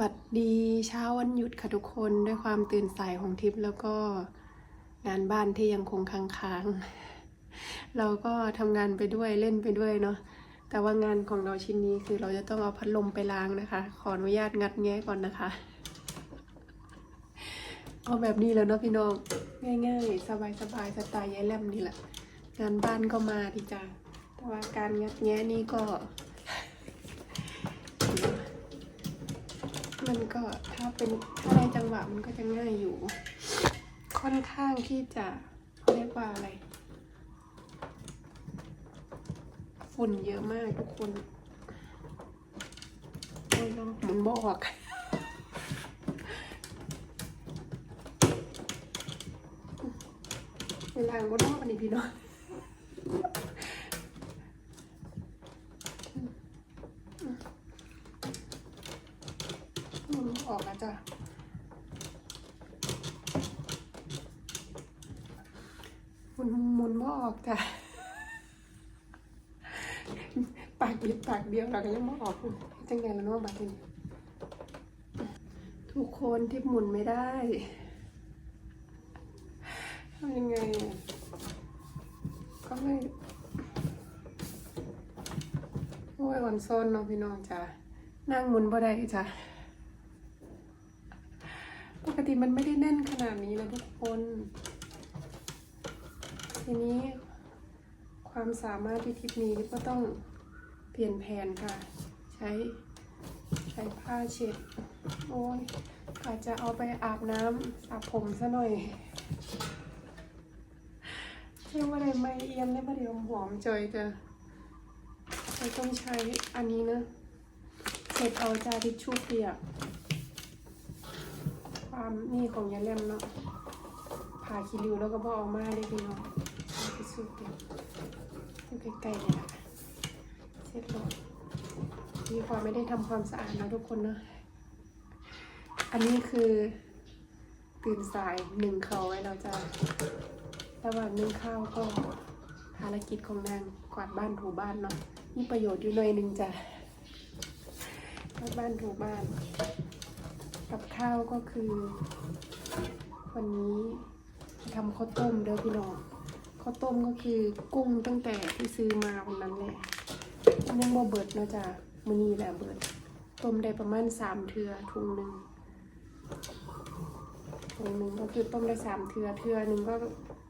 วัสดีเช้าวันหยุดค่ะทุกคนด้วยความตื่นสายของทิพย์แล้วก็งานบ้านที่ยังคงค้างๆ เราก็ทำงานไปด้วยเล่นไปด้วยเนาะแต่ว่างานของเราชิ้นนี้คือเราจะต้องเอาพัดลมไปล้างนะคะ ขออนุญาตงัดแงะก่อนนะคะ เอาแบบนี้แล้วเนาะพี่น้องง่ายๆ สบายๆสไตล์ยายแลมนี่แหละ งานบ้านก็มาดีจ้ะแต่ว่าการงัดแงะนี่ก็ มันก็ถ้าเป็นถ้าได้จังหวะมันก็จะง่ายอยู่ ค่อนข้างที่จะเขาเรียกว่าอะไรฝุ่นเยอะมากทุกคนโอ้ยเนาะหมุนบอกเวลาก็นอกอันนี้พี่น้องหมุนออกอะจ้ะหมุ นหมุนบ่ออกจ้ะปากเดียวปากเดียวเราก็ยังม่ออกจังไงแล้วเน้องบัดนี้ทุกคนที่หมุนไม่ได้ทำยังไงก็ไม่โอ้ยอ่อนโซนเนาะพี่น้องจ้ะนั่งหมุนบ่ได้จ้ะปกติมันไม่ได้แน่นขนาดนี้นะทุกคน ทีนี้ความสามารถที่ทิปมีก็ต้องเปลี่ยนแผนค่ะ ใช้ใช้ผ้าเช็ด โอ้ยอาจจะเอาไปอาบน้ำอาบผมซะหน่อยเชื่อว่าได้ไม่เอียมได้ประเดี๋ยวหอมจอยจะเราต้องใช้อันนี้นะเช็ดเอาจาทิชชู่เปียกความนี่ของยาเล่มเนาะผ่าคิริวแล้วก็บอออกมาได้พี่น้อง ซูเปียอยู่ใกล้ๆเลยอะเสร็จแล้วมีความไม่ได้ทำความสะอาดนะทุกคนเนอะอันนี้คือตื่นสายหนึ่งเขาไว้เราจะระหว่างนึ่งข้าวก็ภารกิจของนางกวาดบ้านถูบ้านเนาะมีประโยชน์อยู่หน่อยหนึ่งจ้ะกวาดบ้านถูบ้าน กับข้าวก็คือ วันนี้ทำข้าวต้มเด้อพี่น้อง ข้าวต้มก็คือกุ้งตั้งแต่ที่ซื้อมาวันนั้นแหละมันยังบ่เบิดเนาะจ้ะมื้อนี้แหละเบิด ต้มได้ประมาณสามเทือถุงหนึ่งถุงหนึ่งก็คือต้มได้สามเทือเทือหนึ่งก็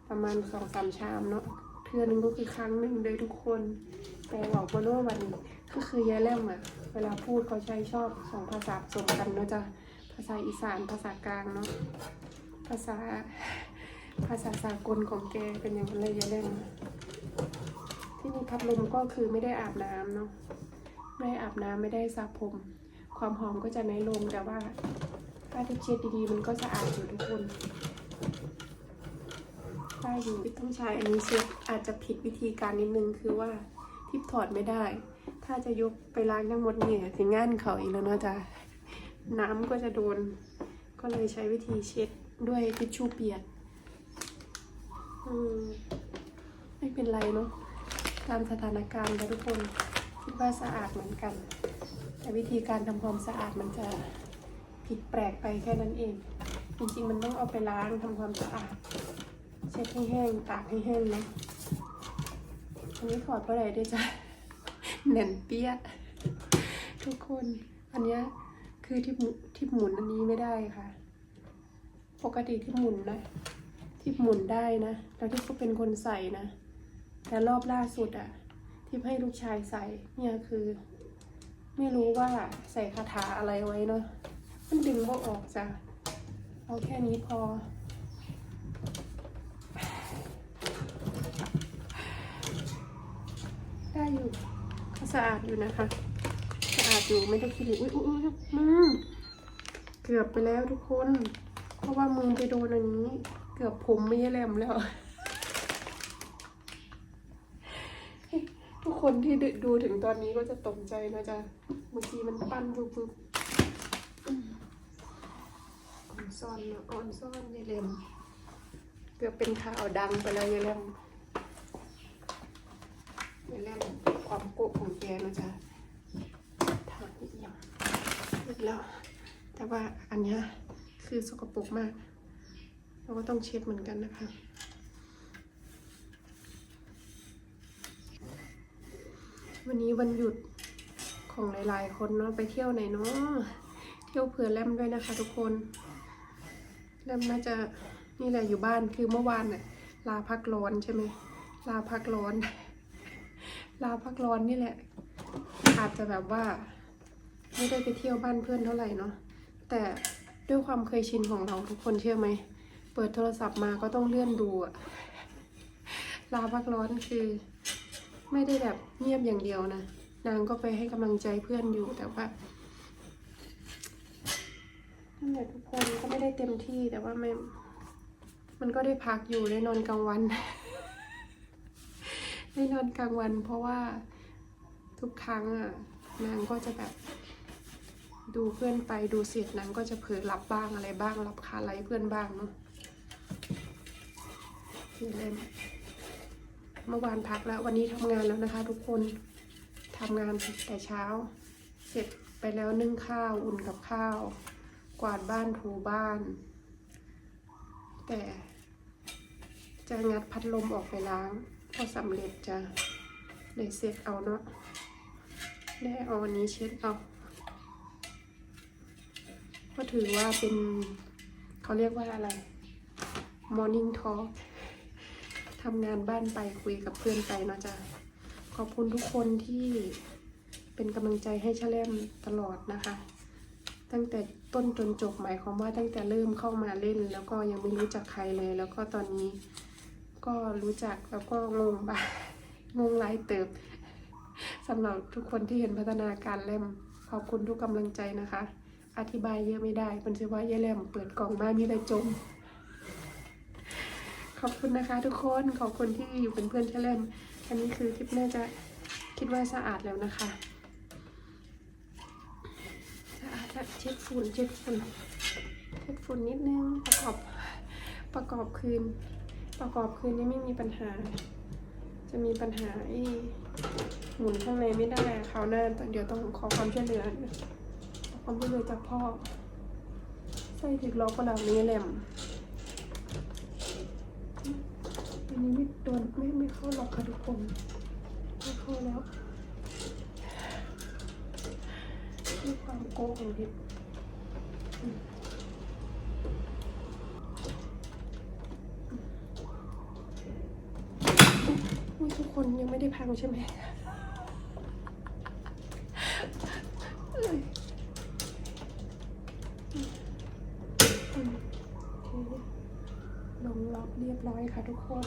ประมาณสองสามชามเนาะเทือหนึ่งก็คือครั้งหนึ่งเลยทุกคน แต่บอกว่าโน่วันนี้ก็คือยายแลมอะเวลาพูดเขาใช้ชอบสองภาษาผสมกันเนาะจ้ะภาษาอีสานภาษากลางเนาะภาษา ภาษาสากลของแกเป็นอย่างไรยายเล่นที่นี่พัดลมก็คือไม่ได้อาบน้ำเนาะไม่ได้อาบน้ำไม่ได้สระผม ความหอมก็จะน้อยลงแต่ว่าถ้าที่เช็ดดีๆ มันก็สะอาดอยู่ทุกคนได้อยู่ที่ต้องใช้อันนี้เช็ดอาจจะผิดวิธีการนิดนึงคือว่าทิปถอดไม่ได้ ถ้าจะยกไปล้างทั้งหมดเนี่ยถึงงานเขาอีกแล้วเนาะจะน้ำก็จะโดน ก็เลยใช้วิธีเช็ดด้วยทิชชู่เปียก อืมไม่เป็นไรเนาะตามสถานการณ์ค่ะทุกคนคิดว่าสะอาดเหมือนกัน แต่วิธีการทำความสะอาดมันจะผิดแปลกไปแค่นั้นเอง จริงๆ มันต้องเอาไปล้างทำความสะอาด เช็ดให้แห้งตากให้แห้งนะอันนี้ถอดเมื่อไหร่ด้วยจ้ะแน่นเปี้ยทุกคนอันนี้คือที่หมุที่หมุนอันนี้ไม่ได้ค่ะ ปกติที่หมุนนะ ที่หมุนได้นะ แล้วที่เขาเป็นคนใส่นะ แต่รอบล่าสุดอะที่ให้ลูกชายใส่เนี่ยคือ ไม่รู้ว่าใส่คาถาอะไรไว้เนาะมันดึงก็ออกจ้ะเอาแค่นี้พอ ได้อยู่สะอาดอยู่นะคะ สะอาดอยู่ไม่ได้คิดเลยอุ้ยอุ้ยอุ๊ยมือเกือบไปแล้วทุกคน เพราะว่ามือไปโดนอันนี้ เกือบผมไม่แหลมแล้ว ทุกคนที่ดูถึงตอนนี้ก็จะตกใจนะจ๊ะเมื่อกี้มันปั้นปุ๊บปุ๊บอ่อนซ่อนเนอะอ่อนซ่อนยายแหลมเกือบเป็นข่าวดังไปแล้วยายแหลมยายแหลมความโกะของแกนะจ๊ะทางเอียงเสร็จแล้วแต่ว่าอันนี้คือสกปรกมาก เราก็ต้องเช็ดเหมือนกันนะคะ วันนี้วันหยุดของหลายๆ คนเนาะไปเที่ยวไหนเนาะเที่ยวเผื่อแลมด้วยนะคะ ทุกคนแลมน่าจะนี่แหละอยู่บ้านคือเมื่อวานน่ะลาพักร้อนใช่ไหมลาพักร้อน ลาพักร้อนนี่แหละ อาจจะแบบว่า ไม่ได้ไปเที่ยวบ้านเพื่อนเท่าไหร่เนาะแต่ด้วยความเคยชินของเราทุกคนเชื่อไหม เปิดโทรศัพท์มาก็ต้องเลื่อนดูอะลาพักร้อนคือ ไม่ได้แบบเงียบอย่างเดียวนะ นางก็ไปให้กำลังใจเพื่อนอยู่แต่ว่านั่นแหละทุกคนก็ไม่ได้เต็มที่แต่ว่าไม่มันก็ได้พักอยู่ได้นอนกลางวัน ได้นอนกลางวัน เพราะว่าทุกครั้งอะนางก็จะแบบ ดูเพื่อนไปดูเสร็จนางก็จะเผลอหลับบ้างอะไรบ้างหลับคาไลเพื่อนบ้างเนาะ นี่เล่นเมื่อวานพักแล้ววันนี้ทำงานแล้วนะคะ ทุกคนทำงานแต่เช้า เสร็จไปแล้วนึ่งข้าวอุ่นกับข้าว กวาดบ้านถูบ้าน แต่จะงัดพัดลมออกไปล้างพอสำเร็จจะเลยเสร็จเอาเนาะได้เอาอันนี้เช็ดเอาก็ถือว่าเป็นเขาเรียกว่าอะไร morning talk ทำงานบ้านไปคุยกับเพื่อนไปเนาะจ๊ะขอบคุณทุกคนที่เป็นกำลังใจให้ชะแลมตลอดนะคะ ตั้งแต่ต้นจนจบหมายความว่าตั้งแต่เริ่มเข้ามาเล่น แล้วก็ยังไม่รู้จักใครเลย แล้วก็ตอนนี้ก็รู้จักแล้วก็งงบ้างงงหลายเติบสำหรับทุกคนที่เห็นพัฒนาการเล่มขอบคุณทุกกำลังใจนะคะ อธิบายเยอะไม่ได้เป็นเชื่อว่าเย่เล่มเปิดกล่องมามีแต่จม ขอบคุณนะคะทุกคนขอบคุณที่อยู่เป็นเพื่อนเชลเลมอันนี้คือคลิปน่าจะคิดว่าสะอาดแล้วนะคะสะอาดแล้วเช็ดฝุ่นเช็ดฝุ่นเช็ดฝุ่นนิดนึงประกอบประกอบคืน ประกอบคืนนี่ไม่มีปัญหา จะมีปัญหาไอ้หมุนข้างในไม่ได้คราวหน้าเดี๋ยวต้องขอความช่วยเหลือขอความช่วยเหลือจากพ่อใส่ถึกล้อก็เหล่านี้แหลม นนี้ไม่โดนไม่ไม่เข้าหรอกค่ะทุกคนไม่เข้าแล้วด้วยความโกงของพิษทุกคนยังไม่ได้พังใช่ไหมเอ้ยอืมโอเค ลงล็อก เรียบร้อยค่ะทุกคน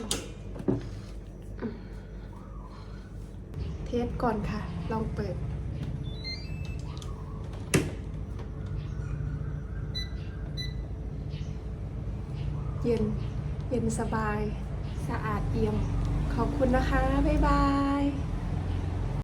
เทสก่อนค่ะ ลองเปิดเย็น เย็นสบาย สะอาดเอี่ยม ขอบคุณนะคะ บ๊ายบาย